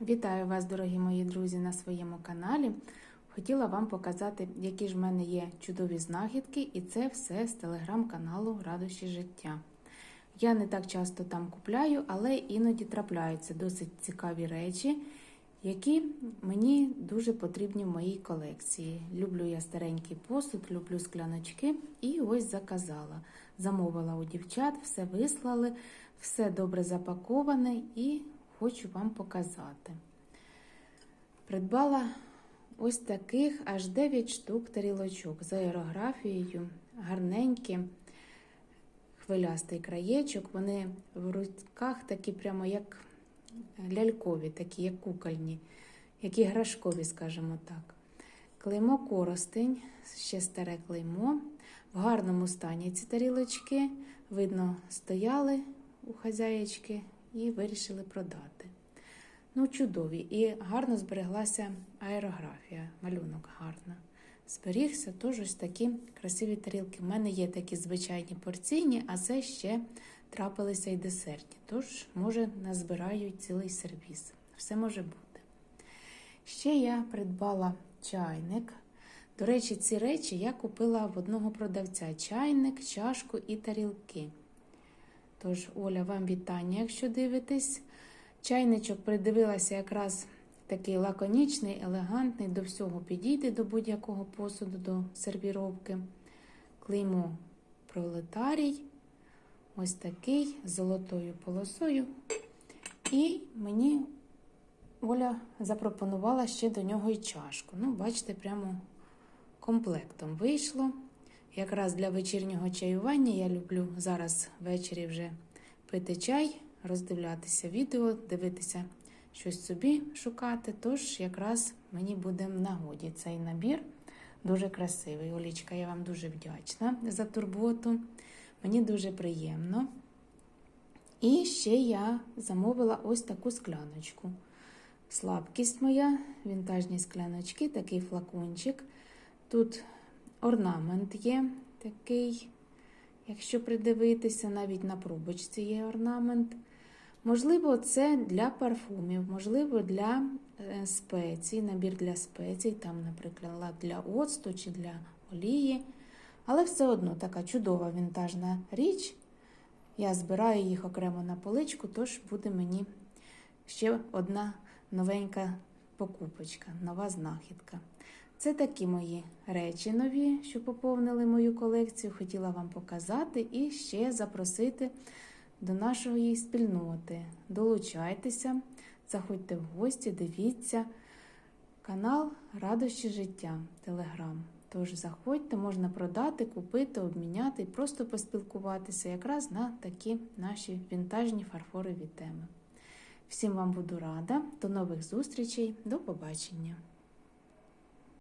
Вітаю вас, дорогі мої друзі, на своєму каналі. Хотіла вам показати, які ж в мене є чудові знахідки, і це все з телеграм-каналу Радощі життя. Я не так часто там купляю, але іноді трапляються досить цікаві речі, які мені дуже потрібні в моїй колекції. Люблю я старенький посуд, люблю скляночки і ось заказала. Замовила у дівчат, все вислали, все добре запаковане і хочу вам показати. Придбала ось таких аж 9 штук тарілочок з аерографією, гарненькі, хвилястий краєчок. Вони в руках такі прямо як лялькові, такі як кукольні, як іграшкові, скажімо так. Клеймо коростень, ще старе клеймо. В гарному стані ці тарілочки, видно, стояли у хазяєчки і вирішили продати. Ну, чудові. І гарно збереглася аерографія, малюнок гарно. Зберігся теж ось такі красиві тарілки. У мене є такі звичайні порційні, а це ще трапилися і десертні. Тож, може, назбираю цілий сервіс. Все може бути. Ще я придбала чайник. До речі, ці речі я купила в одного продавця: чайник, чашку і тарілки. Тож, Оля, вам вітання, якщо дивитесь. Чайничок придивилася якраз такий лаконічний, елегантний, до всього підійде до будь-якого посуду, до сервіровки. Клеймо пролетарій. Ось такий з золотою полосою. І мені Оля запропонувала ще до нього і чашку. Ну, бачите, прямо комплектом вийшло. Якраз для вечірнього чаювання я люблю зараз ввечері вже пити чай, роздивлятися відео, дивитися щось собі шукати. Тож якраз мені буде в нагоді цей набір. Дуже красивий. Олічка, я вам дуже вдячна за турботу. Мені дуже приємно. І ще я замовила ось таку скляночку. Слабкість моя, вінтажні скляночки, такий флакончик. Тут орнамент є такий, якщо придивитися, навіть на пробочці є орнамент. Можливо, це для парфумів, можливо, для е, спецій, набір для спецій, там, наприклад, для оцту чи для олії. Але все одно така чудова вінтажна річ. Я збираю їх окремо на поличку, тож буде мені ще одна новенька покупочка, нова знахідка. Це такі мої речі нові, що поповнили мою колекцію. Хотіла вам показати і ще запросити до нашої спільноти. Долучайтеся, заходьте в гості, дивіться канал Радощі життя Телеграм. Тож заходьте, можна продати, купити, обміняти і просто поспілкуватися якраз на такі наші вінтажні фарфорові теми. Всім вам буду рада, до нових зустрічей, до побачення!